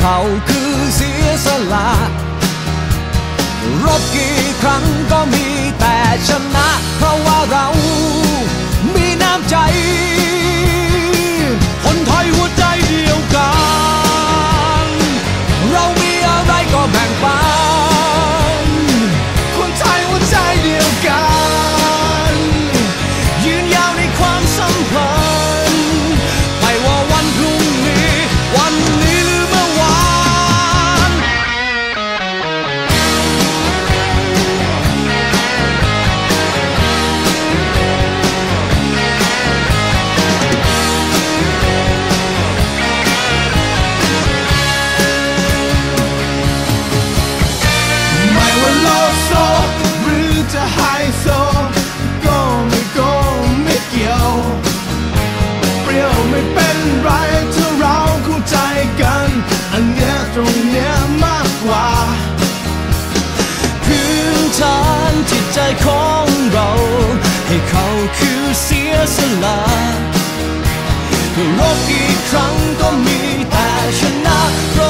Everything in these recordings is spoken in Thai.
เขาคือเสียสละรบกี่ครั้ง โลโซหรือจะไฮโซก็ไม่โกงไม่เกี่ยว เปรี้ยวไม่เป็นไรถ้าเราเข้าใจกัน อันเนี้ยตรงเนี้ยมากกว่า พื้นฐานจิตใจของเรา ให้เขาคือเสียสละรบกี่ครั้งก็มีแต่ชนะเพราะ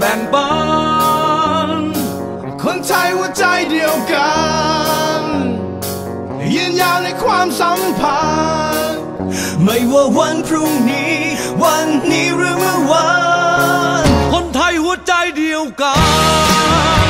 แบ่งปันคนไทยหัวใจเดียวกัน ยืนยาวในความสัมพันธ์ ไม่ว่าวันพรุ่งนี้ วันนี้หรือเมื่อวาน คนไทยหัวใจเดียวกัน